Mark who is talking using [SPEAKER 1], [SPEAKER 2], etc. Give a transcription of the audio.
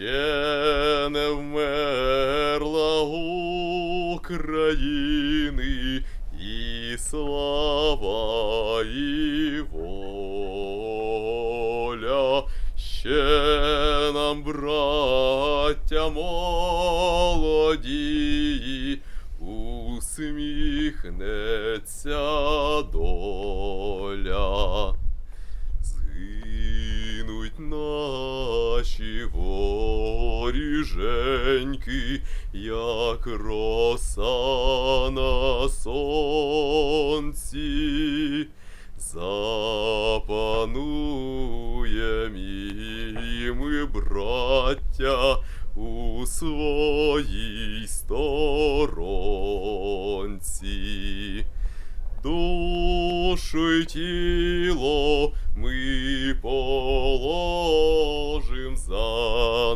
[SPEAKER 1] ще не вмерла України і слава і воля. Ще нам, браття молоді, усміхнеться доля. Згинуть наші воріженьки, як роса на сонці. Запануєм і ми, браття, у своїй сторонці. Душу й тіло ми положим за